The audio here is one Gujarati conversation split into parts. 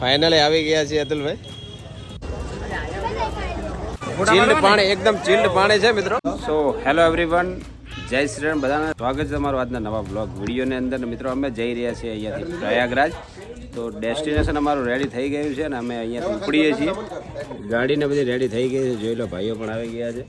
ફાઇનલી આવી ગયા છીએ અતુલભાઈ. ચિલ્ડ પાણી, એકદમ ચિલ્ડ પાણી છે મિત્રો. સો હેલો એવરીવન જય શ્રી રામ. બધાને સ્વાગત છે તમારું આજના નવા બ્લોગ વિડીયોની અંદર. મિત્રો, અમે જઈ રહ્યા છીએ અહીંયાથી પ્રયાગરાજ. તો ડેસ્ટિનેશન અમારું રેડી થઈ ગયું છે ને અમે અહીંયાથી ઉપડીએ છીએ. ગાડીને બધી રેડી થઈ ગઈ છે. જોઈ લો, ભાઈઓ પણ આવી ગયા છે.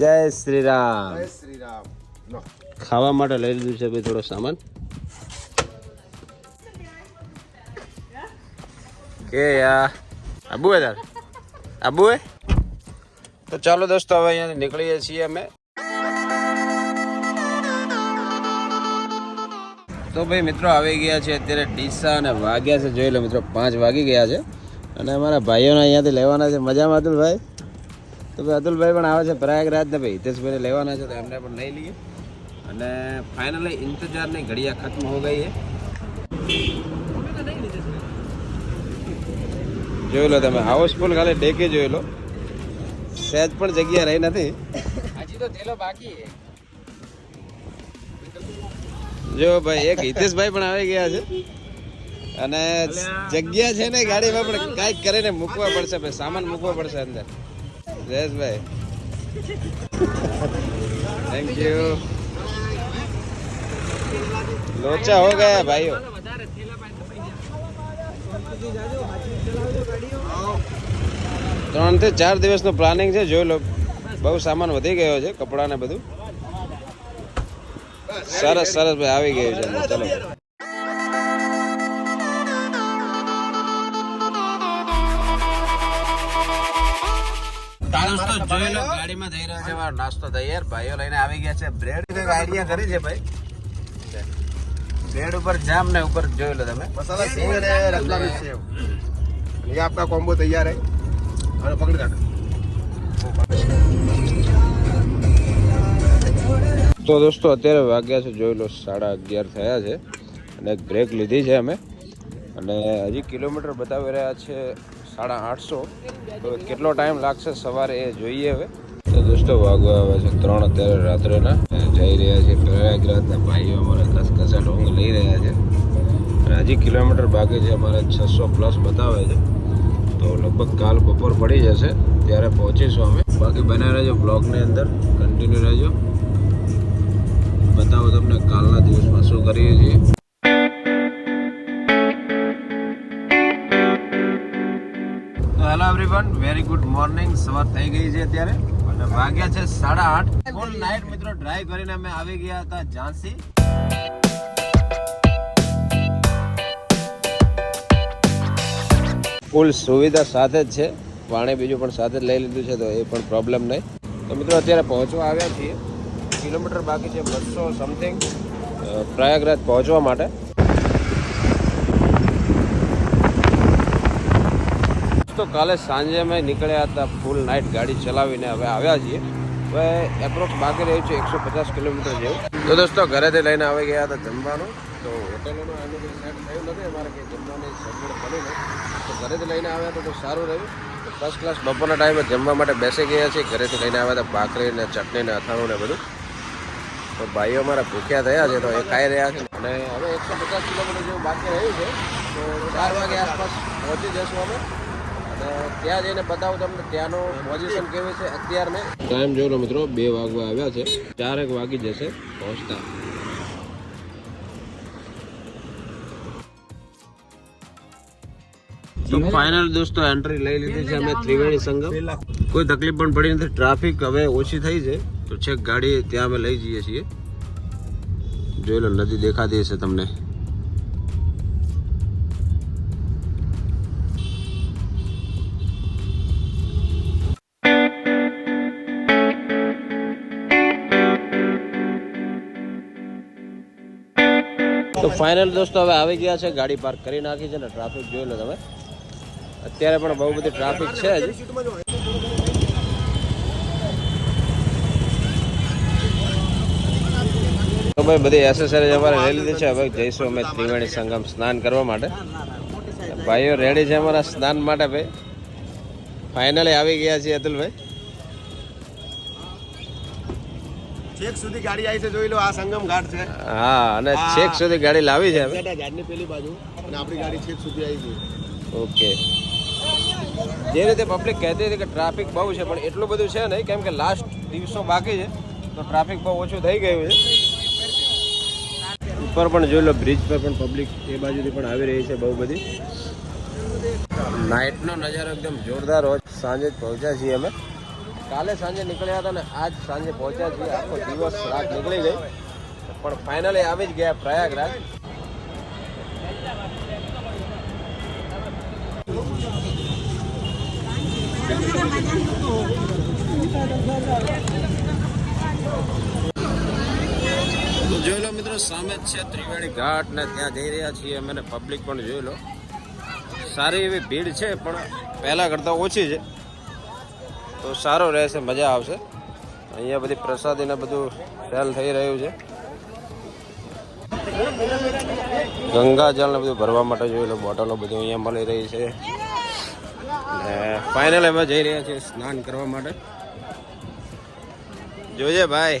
જય શ્રી રામ શ્રી રામ ખાવા માટે લઈ લીધું છે ભાઈ થોડો સામાન. કે યા આબુ તાર? આબુ તો ચાલો દોસ્તો હવે અહીંયાથી નીકળીએ છીએ અમે. તો ભાઈ મિત્રો આવી ગયા છે અત્યારે ડીસા અને વાગ્યા છે. જોઈ લો મિત્રો પાંચ વાગી ગયા છે. અને અમારા ભાઈઓને અહીંયાથી લેવાના છે. મજામાં અતુલભાઈ તો ભાઈ અતુલભાઈ પણ આવે છે પ્રયાગરાજ ને ભાઈ હિતેશભાઈને લેવાના છે તો એમને પણ લઈ લઈએ. અને ફાઇનલી ઇંતજારની ઘડિયા ખત્મ હો ગઈ है જોઈ લો તમે હાઉસફુલ ખાલી ડેકે જોઈ લો. સહેજ પણ જગ્યા રહી નથી. હજી તો થેલો બાકી જો ભાઈ એક હિતેશભાઈ પણ આવી ગયા છે. અને જગ્યા છે ને ગાડીમાં પણ કાંઈક કરીને મૂકવા પડશે ભાઈ સામાન મૂકવો પડશે અંદર. જયેશભાઈ. થેન્ક યુ લોચા હો ગયા ભાઈઓ. ત્રણથી ચાર દિવસનું પ્લાનિંગ છે જોઈ લો. બહુ સામાન વધી ગયો છે કપડા ને બધું. સરસ સરસ ભાઈ આવી ગયું છે. ચલો. જોઈ લો ગાડીમાં થઈ રહ્યો છે મારો નાસ્તો તૈયાર ભાઈઓ લઈને આવી ગયા છે બ્રેડ કઈક આઈડિયા કરી છે ભાઈ બ્રેડ ઉપર જામ ને ઉપર જોઈ લો તમે મસાલા સિંગ અને રતલામી સેવ ये आपका कॉम्बो तैयार है और पकड़ काट તો દોસ્તો અત્યારે વાગ્યા છે જોઈ લો સાડા અગિયાર થયા છે અને એક બ્રેક લીધી છે અમે અને હજી કિલોમીટર બતાવી રહ્યા છે સાડા આઠસો. તો કેટલો ટાઈમ લાગશે સવારે એ જોઈએ હવે. તો દોસ્તો, વાગવા આવે છે ત્રણ અત્યારે રાત્રેના. જઈ રહ્યા છે પ્રયાગરાજના ભાઈઓ અમારા કસકસા ઢોંગ લઈ રહ્યા છે. અને હજી કિલોમીટર બાકી છે, અમારે છસો પ્લસ બતાવે છે. તો લગભગ કાલ બપોર પડી જશે, ત્યારે પહોંચીશું અમે. બાકી બના રહેજો બ્લોગની અંદર કન્ટિન્યુ રહેજો. બતાવો તમને કાલના દિવસમાં શું કરીએ છીએ. એવરીવન વેરી ગુડ મોર્નિંગ સવાર થઈ ગઈ છે અત્યારે. અને વાગ્યા છે સાડા આઠ. ફૂલ નાઇટ મિત્રો ડ્રાઈવ કરીને અમે આવી ગયા હતા ઝાંસી. ફૂલ સુવિધા સાથે જ છે. પાણી બીજું પણ સાથે જ લઈ લીધું છે, તો એ પણ પ્રોબ્લેમ નહીં. તો મિત્રો, અત્યારે પહોંચવા આવ્યા છીએ. કિલોમીટર બાકી છે બસો સમથિંગ પ્રયાગરાજ પહોંચવા માટે. તો કાલે સાંજે અમે નીકળ્યા હતા ફૂલ નાઇટ ગાડી ચલાવીને હવે આવ્યા છીએ. હવે એપ્રોક્સ બાકી રહ્યું છે એકસો પચાસ કિલોમીટર જેવું. તો દોસ્તો, ઘરેથી લઈને આવી ગયા હતા જમવાનું. તો હોટેલોનું એનું કંઈ સેટ થયું નથી. અમારે કંઈ જમવાની સગવડ બની નહીં તો ઘરેથી લઈને આવ્યા તો તો સારું રહ્યું. ફર્સ્ટ ક્લાસ બપોરના ટાઈમે જમવા માટે બેસી ગયા છીએ. ઘરેથી લઈને આવ્યા હતા ભાખરી ને ચટણી ને અથાણું ને બધું. તો ભાઈઓ અમારા ભૂખ્યા થયા છે તો એ ખાઈ રહ્યા છે. અને હવે એકસો પચાસ કિલોમીટર જેવું બાકી રહ્યું છે. તો ચાર વાગે આસપાસ પહોંચી જશું અમે. ત્યાં જઈને બતાવું તમને ત્યાંનું પોઝિશન કેવી છે અત્યારને ટાઈમ જોયો મિત્રો બે વાગવા આવ્યા છે. ચારેક વાગી જશે પહોંચતા. તો ફાઇનલ દોસ્તો એન્ટ્રી લઈ લીધી છે અમે ત્રિવેણી સંગમ. કોઈ તકલીફ પણ પડી નથી ટ્રાફિક હવે ઓછી થઈ છે. તો છેક ગાડી ત્યાં અમે લઈ જઈએ છીએ. જોઈ લો નદી દેખાતી હશે તમને. તો ફાઇનલ દોસ્તો હવે આવી ગયા છે, ગાડી પાર્ક કરી નાખી છે ને ટ્રાફિક જોઈ લો તમે. અત્યારે પણ બહુ બધી ટ્રાફિક છે જ તો ભાઈ બધી એસેસરીઝ અમારે લઈ લીધી છે. હવે જઈશું અમે ત્રિવેણી સંગમ સ્નાન કરવા માટે. ભાઈઓ રેડી છે અમારા સ્નાન માટે, ભાઈ. ફાઇનલી આવી ગયા છીએ અતુલભાઈ. છેક સુધી ગાડી આવી છે જોઈ લો આ સંગમ ઘાટ છે. હા અને છેક સુધી ગાડી લાવી છે બેટા પેલી બાજુ અને આપણી ગાડી છેક સુધી આવી ગઈ. ઓકે. જે રીતે પબ્લિક કહેતી હતી કે ટ્રાફિક બહુ છે પણ એટલું બધું છે નહીં કેમ કે લાસ્ટ દિવસો બાકી છે તો ટ્રાફિક બહુ ઓછું થઈ ગયું છે. ઉપર પણ જોઈ લો બ્રિજ પર પણ પબ્લિક એ બાજુથી પણ આવી રહી છે બહુ બધી. નાઇટનો નજારો એકદમ જોરદાર હોય સાંજે જ પહોંચ્યા છીએ અમે. કાલે સાંજે નીકળ્યા હતા ને આજ સાંજે પહોંચ્યા છીએ. આખો દિવસ રાત નીકળી ગઈ. પણ ફાઇનલી આવી જ ગયા પ્રયાગરાજ. જોઈ લો મિત્રો, સામે જ છે ત્રિવેણી ઘાટ ને ત્યાં જઈ રહ્યા છીએ અમે પબ્લિક પણ જોઈ લો. સારી એવી ભીડ છે, પણ પહેલાં કરતાં ઓછી છે. તો સારો રહેશે, મજા આવશે. અહીંયા બધી પ્રસાદીને બધું ફેલ થઈ રહ્યું છે. ગંગાજળ ને બધું ભરવા માટે જોઈ બોટલો બધું અહીંયા મળી રહી છે. ને ફાઇનલ અમે જઈ રહ્યા છીએ સ્નાન કરવા માટે. જોજે ભાઈ.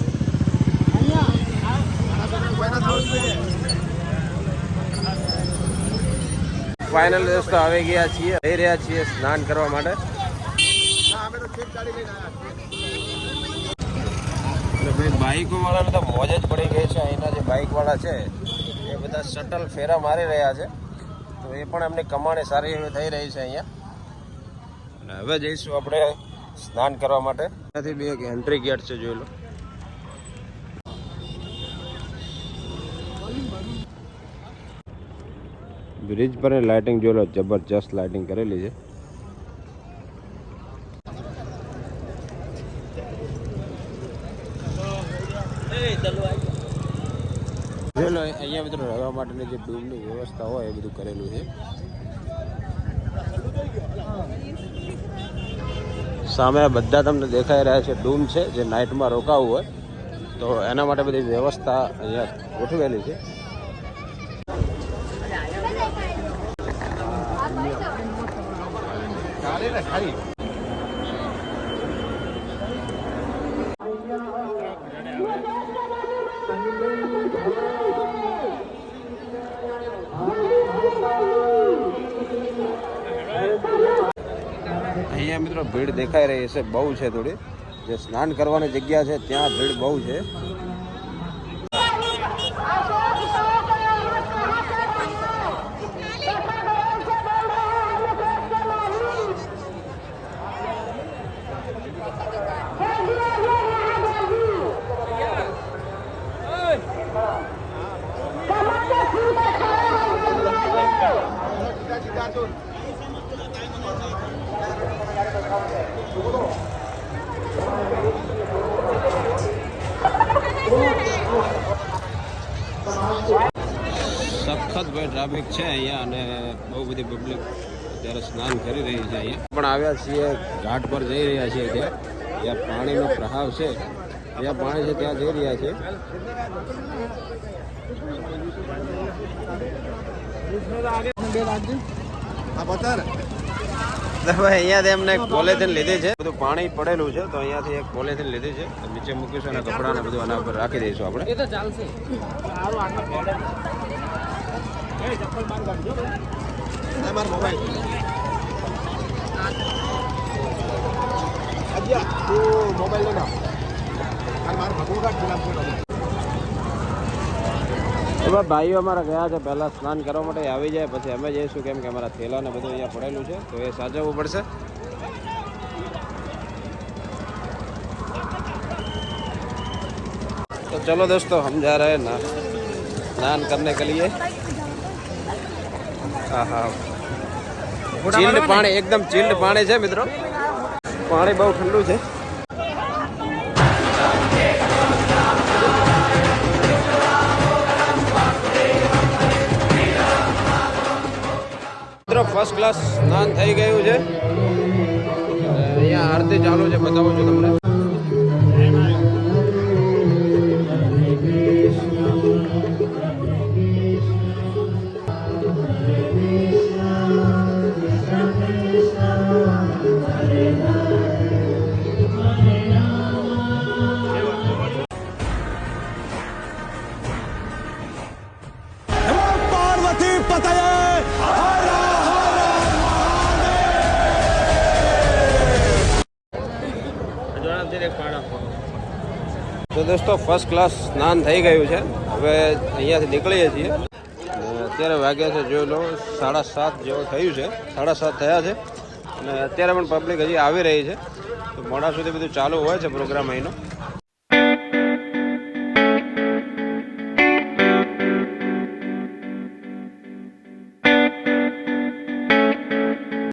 ફાઇનલ દોસ્તો આવી ગયા છીએ, જઈ રહ્યા છીએ સ્નાન કરવા માટે. બાઇક વાળાને તો મોજ જ પડી ગઈ છે, અહીંના જે બાઇક વાળા છે, એ બધા શટલ ફેરા મારી રહ્યા છે. તો એ પણ એમની કમાણી સારી એવી થઈ રહી છે અહીંયા. હવે જઈશું આપણે સ્નાન કરવા માટે. ત્યાંથી બી એન્ટ્રી ગેટ છે, જોઈ લો. બ્રિજ પર લાઇટિંગ જોઈ લો, જબરજસ્ત લાઇટિંગ કરેલી છે. જોઈ લો, અહીંયા મિત્રો રહેવા માટેની જે ડૂમની વ્યવસ્થા હોય, એ બધું કરેલું છે. સામે બધા તમને દેખાઈ રહ્યા છે, ડૂમ છે, જે નાઇટમાં રોકાવું હોય. તો એના માટે બધી વ્યવસ્થા અહીંયા ગોઠવેલી છે ગાડી ને ખાલી અહીંયા મિત્રો ભીડ દેખાઈ રહી છે, બહુ છે થોડી. જે સ્નાન કરવાની જગ્યા છે, ત્યાં ભીડ બહુ છે. સખત ભાઈ ટ્રાફિક છે અહીંયા અને બહુ બધી પબ્લિક અત્યારે સ્નાન કરી રહી છે અહીંયા. પણ આવ્યા છીએ ઘાટ પર જઈ રહ્યા છીએ ત્યાં. જ્યાં પાણીનો પ્રહાવ છે. જ્યાં પાણી છે ત્યાં જઈ રહ્યા છે આ ભાઈ એમને પોલેથીન લીધી છે. બધું પાણી પડેલું છે તો અહીંયાથી એક પોલેથીન લીધી છે. નીચે મૂકીશું અને કપડાં ને બધું આના ઉપર રાખી દઈશું આપણે. એ તો ચાલશે. મોબાઈલ. ભગવું કાઢ હવે ભાઈઓ અમારા ગયા છે પહેલાં સ્નાન કરવા માટે આવી જાય પછી અમે જઈશું કેમ કે અમારા થેલા ને બધું અહીંયા પડેલું છે તો એ સાચવવું પડશે तो चलो दोस्तों हम जा रहे हैं ना स्नान करने के लिए હા હા ચિલ્ડ પાણી એકદમ ચિલ્ડ પાણી છે મિત્રો પાણી બહુ ઠંડુ છે ફર્સ્ટ ક્લાસ સ્નાન થઈ ગયું છે. અહીંયા આરતી ચાલુ છે બતાવું છું તમને. તો ફર્સ્ટ ક્લાસ સ્નાન થઈ ગયું છે. હવે અહીંયાથી નીકળીએ છીએ. અત્યારે વાગ્યા છે જોઈ લો, સાડા સાત જેવું થયું છે. સાડા સાત થયા છે. અને અત્યારે પણ પબ્લિક હજી આવી રહી છે. તો મોડા સુધી બધું ચાલુ હોય છે પ્રોગ્રામ અહીંનો.